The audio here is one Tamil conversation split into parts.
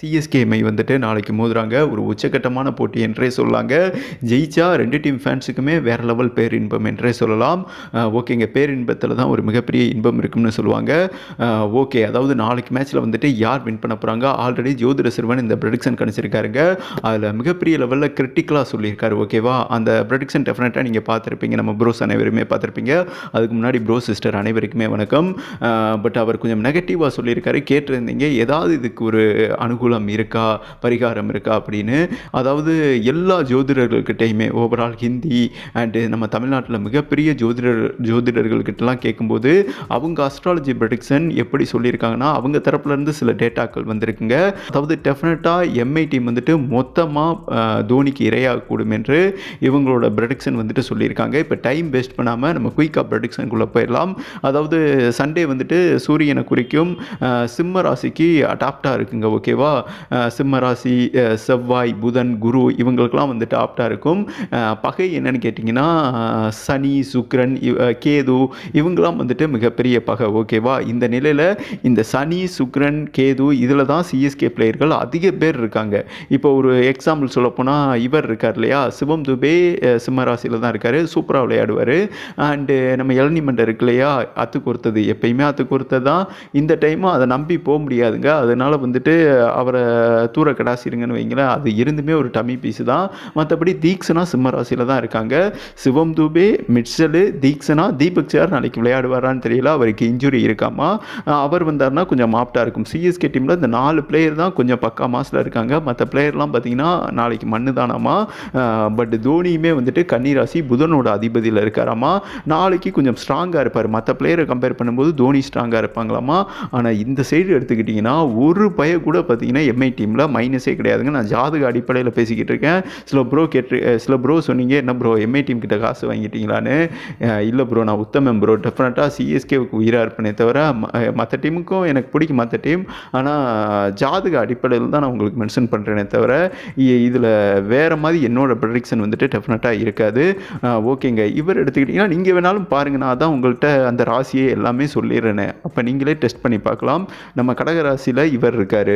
சிஎஸ்கேமை வந்துட்டு நாளைக்கு மோதுறாங்க. ஒரு உச்சக்கட்டமான போட்டி என்றே சொல்லாங்க. ஜெயிச்சா ரெண்டு டீம் ஃபேன்ஸுக்குமே வேறு லெவல் பேரின்பம் என்றே சொல்லலாம். ஓகேங்க பேரின்பத்தில் தான் ஒரு மிகப்பெரிய இன்பம் இருக்கும்னு சொல்லுவாங்க. ஓகே அதாவது நாளைக்கு மேட்ச்சில் வந்துட்டு யார் வின் பண்ண போகிறாங்க ஆல்ரெடி ஜோதிட சிறுவன் இந்த ப்ரடிக்ஷன் கணிச்சிருக்காருங்க. அதில் மிகப்பெரிய லெவலில் கிரிட்டிக்கலாக சொல்லியிருக்காரு ஓகேவா அந்த ப்ரடிக்ஷன் டெஃபினட்டாக நீங்கள் பார்த்துருப்பீங்க. நம்ம ப்ரோஸ் அனைவருமே பார்த்துருப்பீங்க. அதுக்கு முன்னாடி ப்ரோ சிஸ்டர் அனைவருக்குமே வணக்கம். பட் அவர் கொஞ்சம் நெகட்டிவாக சொல்லியிருக்காரு. கேட்டிருந்தீங்க. ஏதாவது இதுக்கு ஒரு அனுகூலம் இருக்கா பரிகாரம் இருக்கா அப்படின்னு. அதாவது எல்லா ஜோதிடர்கள்கிட்டையுமே ஓவரால் ஹிந்தி அண்டு நம்ம தமிழ்நாட்டில் மிகப்பெரிய ஜோதிடர் ஜோதிடர்கள்கிட்டலாம் கேட்கும்போது அவங்க அஸ்ட்ராலஜி ப்ரெடிக்ஷன் எப்படி சொல்லியிருக்காங்கன்னா அவங்க தரப்புலேருந்து சில டேட்டாக்கள் வந்திருக்குங்க. அதாவது டெஃபினட்டாக எம்ஐ டீம் வந்துட்டு மொத்தமாக தோனிக்கு இரையாகக்கூடும் என்று இவங்களோட ப்ரெடிக்ஷன் வந்துட்டு சொல்லியிருக்காங்க. இப்போ டைம் வேஸ்ட் பண்ணாமல் நம்ம குயிக்காக ப்ரெடிக்ஷனுக்குள்ளே போயிடலாம். அதாவது சண்டே வந்துட்டு சூரியனை குறிக்கும் சிம்ம ராசிக்கு அடாப்டாக இருக்குங்க ஓகேவா சிம்மராசி சிம்ம ராசி செவ்வாய் புதன் குரு இவங்களுக்கெல்லாம் வந்துட்டு ஆப்டாக இருக்கும். பகை என்னன்னு கேட்டிங்கன்னா சனி சுக்ரன் கேது இவங்கெல்லாம் வந்துட்டு மிகப்பெரிய பகை. ஓகேவா இந்த நிலையில் இந்த சனி சுக்ரன் கேது இதில் தான் சிஎஸ்கே பிளேயர்கள் அதிக பேர் இருக்காங்க. இப்போ ஒரு எக்ஸாம்பிள் சொல்லப்போனால் இவர் இருக்கார் இல்லையா? சிவம் துபே அஹ், சிம்ம ராசியில் தான் இருக்கார். சூப்பராக விளையாடுவார். அண்டு நம்ம இளநி மண்டை இருக்கு இல்லையா? அத்து கொடுத்தது. எப்பயுமே அத்து கொடுத்தது தான். இந்த டைமும் அதை நம்பி போக முடியாதுங்க. அதனால் வந்துட்டு அவரை தூர கடாசிருங்கன்னு வைங்களேன் அது இருந்துமே ஒரு டம்மி பீஸு தான். மற்றபடி தீக்ஷனா சிம்ம ராசியில் தான் இருக்காங்க. சிவம் தூபே மிட்சலு தீக்ஷனா தீபக் சார் நாளைக்கு விளையாடுவாரான்னு தெரியல அவருக்கு இன்ஜுரி இருக்காமா? அவர் வந்தார்னா கொஞ்சம் மாப்டாக இருக்கும். சிஎஸ்கே டீமில் இந்த நாலு பிளேயர் தான் கொஞ்சம் பக்கா மாசில் இருக்காங்க. மற்ற பிளேயர்லாம் பார்த்தீங்கன்னா நாளைக்கு மண்ணு தானாமா? பட் தோனியுமே வந்துட்டு கன்னிராசி புதனோட அதிபதியில் இருக்காராமா? நாளைக்கு கொஞ்சம் ஸ்ட்ராங்காக இருப்பார். மற்ற பிளேயரை கம்பேர் பண்ணும்போது தோனி ஸ்ட்ராங்காக இருப்பாங்களாமா? ஆனால் இந்த சைடு எடுத்துக்கிட்டிங்கன்னா ஒரு பய கூட பார்த்தீங்கன்னா எம்ஐ டீமில் மைனஸே கிடையாதுங்க. நான் ஜாதக அடிப்படையில் பேசிக்கிட்டு இருக்கேன். சில ப்ரோ கேட்டு சில ப்ரோ சொன்னீங்க என்ன ப்ரோ எம்ஐ டீம் கிட்ட காசு வாங்கிட்டீங்களான்னு? இல்லை ப்ரோ நான் உத்தமம் ப்ரோ டெஃபினட்டாக சிஎஸ்கேவுக்கு உயிராக இருப்பேனே தவிர மற்ற டீமுக்கும் எனக்கு பிடிக்கும் மற்ற டீம் ஆனால் ஜாதக அடிப்படையில் தான் நான் உங்களுக்கு மென்ஷன் பண்ணுறேனே தவிர இதில் வேறு மாதிரி என்னோட ப்ரடிக்ஷன் வந்துட்டு டெஃபினட்டாக இருக்காது. ஓகேங்க. இவர் எடுத்துக்கிட்டிங்கன்னா நீங்கள் வேணாலும் பாருங்கள் நான் தான் உங்கள்கிட்ட அந்த ராசியை எல்லாமே சொல்லிடுறேனே. அப்போ நீங்களே டெஸ்ட் பண்ணி பார்க்கலாம். நம்ம கடகராசியில் இவர் இருக்கார்.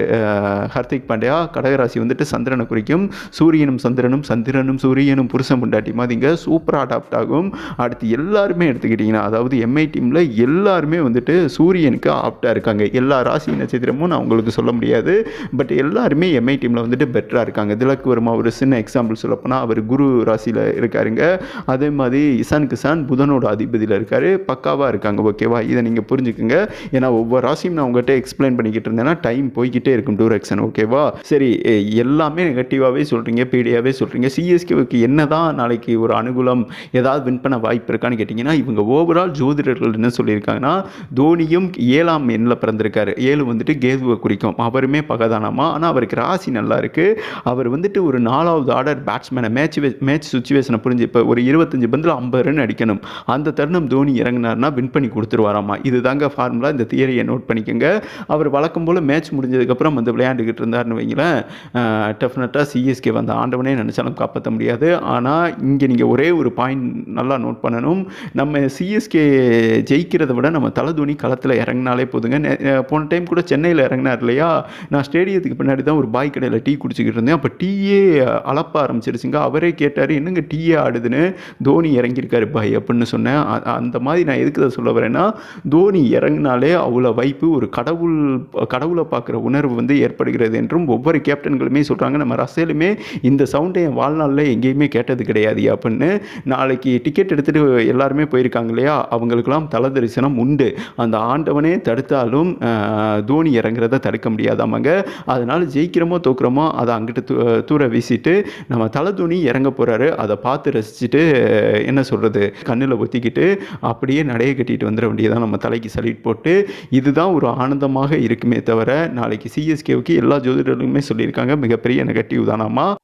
ஹர்திக் பாண்டியா கடகராசி வந்துட்டு சந்திரனை குறிக்கும். சூரியனும் சந்திரனும் சந்திரனும் சூரியனும் புருஷன் முண்டாட்டி மாதிரிங்க சூப்பராக அடாப்ட் ஆகும். அடுத்து எல்லாருமே எடுத்துக்கிட்டிங்கன்னா அதாவது எம்ஐ டீமில் எல்லாருமே வந்துட்டு சூரியனுக்கு ஆப்டாக இருக்காங்க. எல்லா ராசி நட்சத்திரமும் நான் உங்களுக்கு சொல்ல முடியாது. பட் எல்லாருமே எம்ஐ டீமில் வந்துட்டு பெட்டராக இருக்காங்க. திலக் வருமா ஒரு சின்ன எக்ஸாம்பிள் சொல்லப்போனால் அவர் குரு ராசியில் இருக்காருங்க. அதே மாதிரி இசான் கிசான் புதனோட அதிபதியில் இருக்கார். பக்காவாக இருக்காங்க ஓகேவா இதை நீங்கள் புரிஞ்சுக்குங்க. ஏன்னா ஒவ்வொரு ராசியும் நான் உங்கள்கிட்ட எக்ஸ்பிளைன் பண்ணிக்கிட்டு இருந்தேன்னா டைம் போய்கிட்டே இருக்கும். டூரக்ஷன் ஓகேவா சரி எல்லாமே நெகட்டிவாகவே சொல்கிறீங்க பீடியாவே சொல்கிறீங்க சிஎஸ்கேவுக்கு என்ன தான் நாளைக்கு ஒரு அனுகூலம் ஏதாவது வின் பண்ண வாய்ப்பு இருக்கான்னு கேட்டிங்கன்னா இவங்க ஓவரால் ஜோதிடர்கள் என்ன சொல்லியிருக்காங்கன்னா தோனியும் ஏழாம் எண்ணில் பிறந்திருக்காரு. ஏழு வந்துட்டு கேதுவை குறிக்கும். அவருமே பகதானமா? ஆனால் அவருக்கு ராசி நல்லா இருக்குது அவர் வந்துட்டு ஒரு நாலாவது ஆர்டர் பேட்ஸ்மேனை மேட்ச் மேட்ச் சுச்சுவேஷனை புரிஞ்சு இப்போ ஒரு இருபத்தஞ்சு பந்தில் ஐம்பது ரன் அடிக்கணும். அந்த தருணம் தோனி இறங்குனார்னா வின் பண்ணி கொடுத்துருவாராமா? இது தாங்க ஃபார்முலா இந்த தியரியை நோட் பண்ணிக்கோங்க. அவர் வழக்கம் போல் மேட்ச் முடிஞ்சதுக்கப்புறம் வந்து விளையாண்டுக்கிட்டு இருந்தார்னு வைங்களேன் டெஃபினட்டாக சிஎஸ்கே வந்த ஆண்டவனே நினச்சாலும் காப்பாற்ற முடியாது. ஆனால் இங்கே நீங்கள் ஒரே ஒரு பாயிண்ட் நல்லா நோட் பண்ணணும். நம்ம சிஎஸ்கே ஜெயிக்கிறத விட நம்ம தலை தோனி களத்தில் இறங்கினாலே போதுங்க. போன டைம் கூட சென்னையில் இறங்கினார் இல்லையா? நான் ஸ்டேடியத்துக்கு பின்னாடி தான் ஒரு பாய் கடையில் டீ குடிச்சிக்கிட்டு இருந்தேன். அப்போ டீயே அளப்ப ஆரம்பிச்சிருச்சுங்க. அவரே கேட்டார் என்னங்க டீயே ஆடுதுன்னு? தோனி இறங்கியிருக்காரு பாய் அப்படின்னு சொன்னேன். அந்த மாதிரி நான் எதுக்கு தான் சொல்ல வரேன்னா தோனி இறங்கினாலே அவ்வளோ வைப்பு ஒரு கடவுள் கடவுளை பார்க்குற உணர்வு வந்து ஏற்படுகிறது என்றும் ஒவ்வொரு கேப்டன்களுமே சொல்கிறாங்க நம்ம ரசேலுமே இந்த சவுண்டை என் வாழ்நாளில் எங்கேயுமே கேட்டது கிடையாது அப்படின்னு. நாளைக்கு டிக்கெட் எடுத்துகிட்டு எல்லாருமே போயிருக்காங்க இல்லையா? அவங்களுக்கெல்லாம் தல தரிசனம் உண்டு. அந்த ஆண்டவனே தடுத்தாலும் தோனி இறங்குறத தடுக்க முடியாதாமங்க. அதனால் ஜெயிக்கிறோமோ தோக்குறோமோ அதை அங்கிட்டு தூ தூர வீசிட்டு நம்ம தலை தோனி இறங்க போகிறாரு அதை பார்த்து ரசிச்சுட்டு என்ன சொல்கிறது கண்ணில் ஒத்திக்கிட்டு அப்படியே நடைய கட்டிட்டு வந்துட வேண்டியதான் நம்ம தலைக்கு சலிட் போட்டு இதுதான் ஒரு ஆனந்தமாக இருக்குமே தவிர நாளைக்கு சிஎஸ்கே எல்லா ஜோதிடர்களுமே சொல்லியிருக்காங்க. மிகப்பெரிய நெகட்டிவ் தானாமா